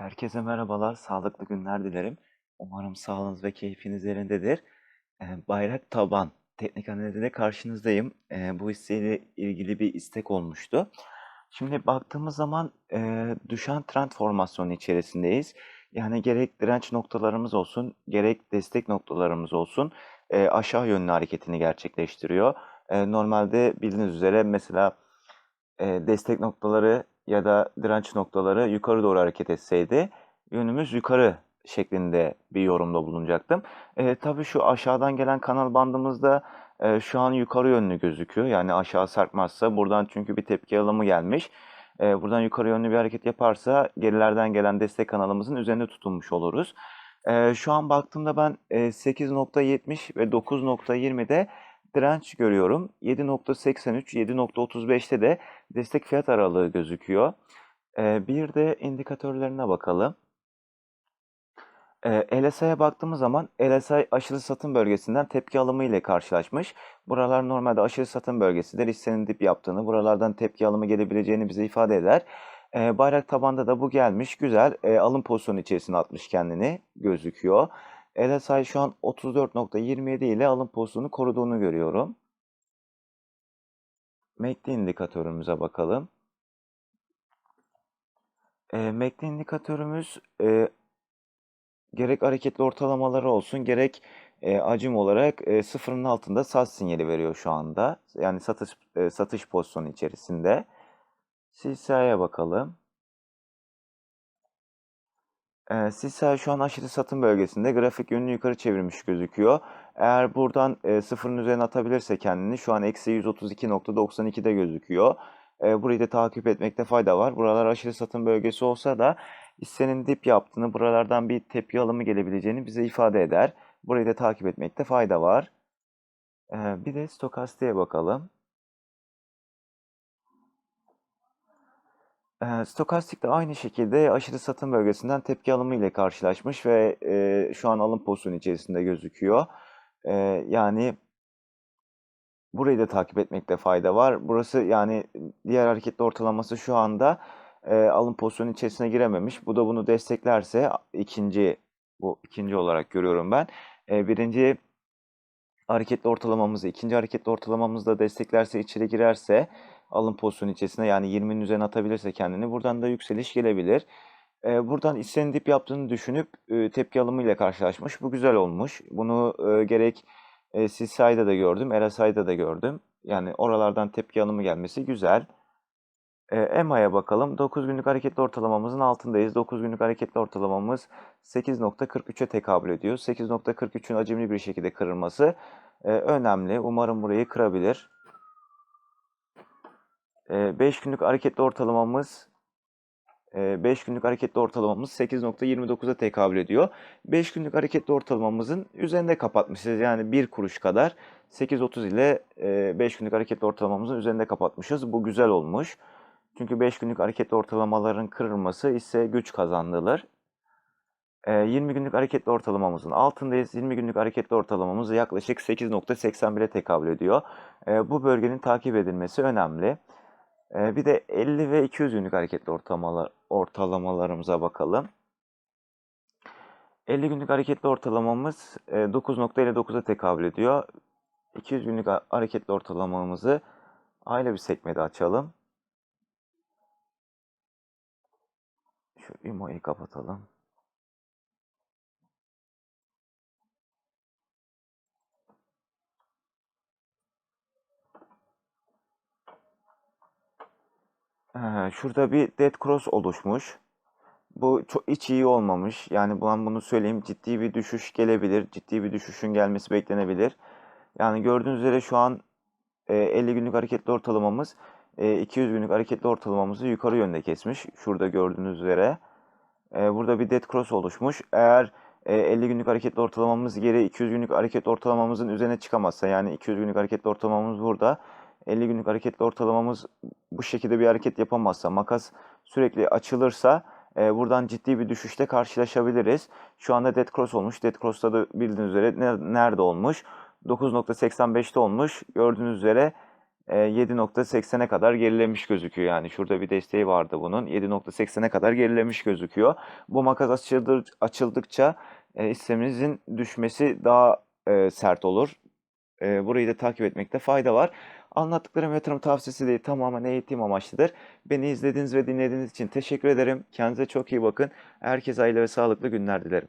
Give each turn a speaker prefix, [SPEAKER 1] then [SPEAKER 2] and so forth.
[SPEAKER 1] Herkese merhabalar, sağlıklı günler dilerim. Umarım sağlığınız ve keyfiniz yerindedir. Bayrak taban teknik analizinde karşınızdayım. Bu hisseyle ilgili bir istek olmuştu. Şimdi baktığımız zaman düşen trend formasyonu içerisindeyiz. Yani gerek direnç noktalarımız olsun, gerek destek noktalarımız olsun aşağı yönlü hareketini gerçekleştiriyor. Normalde bildiğiniz üzere mesela destek noktaları ya da direnç noktaları yukarı doğru hareket etseydi yönümüz yukarı şeklinde bir yorumda bulunacaktım. Eee tabii şu aşağıdan gelen kanal bandımızda eee, şu an yukarı yönlü gözüküyor. Yani aşağı sarkmazsa buradan çünkü bir tepki alımı gelmiş. Eee, buradan yukarı yönlü bir hareket yaparsa gerilerden gelen destek kanalımızın üzerinde tutunmuş oluruz. Eee, şu an baktığımda ben eee, 8.70 ve 9.20'de direnç görüyorum. 7.83, 7.35'te de destek fiyat aralığı gözüküyor. Eee, bir de indikatörlerine bakalım. Eee, LSI'ye baktığımız zaman LSI aşırı satım bölgesinden tepki alımı ile karşılaşmış. Buralar normalde aşırı satım bölgesidir. Hissenin dip yaptığını, buralardan tepki alımı gelebileceğini bize ifade eder. Eee, bayrak tabanda da bu gelmiş. Güzel. Alım pozisyonu içerisine atmış kendini gözüküyor. LSI şu an 34.27 ile alım pozisyonu koruduğunu görüyorum. MACD indikatörümüze bakalım. Eee, MACD indikatörümüz eee, gerek hareketli ortalamaları olsun gerek eee, hacim olarak eee, sıfırın altında sat sinyali veriyor şu anda. Yani satış eee, satış pozisyonu içerisinde. CCI'ye bakalım. Eee, CCI şu an aşırı satım bölgesinde. Grafik yönünü yukarı çevirmiş gözüküyor. Eğer buradan eee, sıfırın üzerine atabilirse kendini şu an eksi 132.92'de gözüküyor. Eee, burayı da takip etmekte fayda var. Buralar aşırı satım bölgesi olsa da hissenin dip yaptığını, buralardan bir tepki alımı gelebileceğini bize ifade eder. Burayı da takip etmekte fayda var. Eee, bir de stokastiğe bakalım. Stokastik de aynı şekilde aşırı satım bölgesinden tepki alımı ile karşılaşmış ve eee, şu an alım pozisyonu içerisinde gözüküyor. Eee, yani burayı da takip etmekte fayda var. Burası yani diğer hareketli ortalaması şu anda eee, alım pozisyonu içerisine girememiş. Bu da bunu desteklerse ikinci bu ikinci olarak görüyorum ben. Eee, birinci hareketli ortalamamızı, ikinci hareketli ortalamamızı da desteklerse içeri girerse alım pozisyonu içerisine yani 20'nin üzerine atabilirse kendini buradan da yükseliş gelebilir. Eee, buradan dip yaptığını düşünüp eee, tepki alımıyla karşılaşmış. Bu güzel olmuş. Bunu eee, gerek eee, CCI'da da gördüm, RSI'da da gördüm. Yani oralardan tepki alımı gelmesi güzel. Eee, EMA'ya bakalım. 9 günlük hareketli ortalamamızın altındayız. 9 günlük hareketli ortalamamız 8.43'e tekabül ediyor. 8.43'ün acemli bir şekilde kırılması eee, önemli. Umarım burayı kırabilir. 5 günlük hareketli ortalamamız 5 günlük hareketli ortalamamız 8.29'a tekabül ediyor. 5 günlük hareketli ortalamamızın üzerinde kapatmışız. Yani 1 kuruş kadar 8.30 ile 5 günlük hareketli ortalamamızın üzerinde kapatmışız. Bu güzel olmuş. Çünkü 5 günlük hareketli ortalamaların kırılması ise güç kazandırılır. 20 günlük hareketli ortalamamızın altındayız. 20 günlük hareketli ortalamamız yaklaşık 8.81'e tekabül ediyor. Bu bölgenin takip edilmesi önemli. Ee, bir de 50 ve 200 günlük hareketli ortalamalar, ortalamalarımıza bakalım. 50 günlük hareketli ortalamamız e, 9.59'a tekabül ediyor. 200 günlük ha- hareketli ortalamamızı ayrı bir sekmede açalım. Şu IMO'yu kapatalım. Şurada bir dead cross oluşmuş. Bu çok hiç iyi olmamış. Yani ben bunu söyleyeyim ciddi bir düşüş gelebilir. Ciddi bir düşüşün gelmesi beklenebilir. Yani gördüğünüz üzere şu an e, 50 günlük hareketli ortalamamız e, 200 günlük hareketli ortalamamızı yukarı yönde kesmiş. Şurada gördüğünüz üzere. Burada bir dead cross oluşmuş. Eğer e, 50 günlük hareketli ortalamamız geri 200 günlük hareketli ortalamamızın üzerine çıkamazsa yani 200 günlük hareketli ortalamamız burada. 50 günlük hareketli ortalamamız bu şekilde bir hareket yapamazsa, makas sürekli açılırsa e, buradan ciddi bir düşüşle karşılaşabiliriz. Şu anda dead cross olmuş. Dead cross'ta da bildiğiniz üzere ne- nerede olmuş? 9.85'te olmuş. Gördüğünüz üzere e, 7.80'e kadar gerilemiş gözüküyor. Yani şurada bir desteği vardı bunun. 7.80'e kadar gerilemiş gözüküyor. Bu makas açıldır, açıldıkça e, hissemizin düşmesi daha e, sert olur. E, burayı da takip etmekte fayda var. Anlattıklarım yatırım tavsiyesi değil, tamamen eğitim amaçlıdır. Beni izlediğiniz ve dinlediğiniz için teşekkür ederim. Kendinize çok iyi bakın. Herkese hayırlı ve sağlıklı günler dilerim.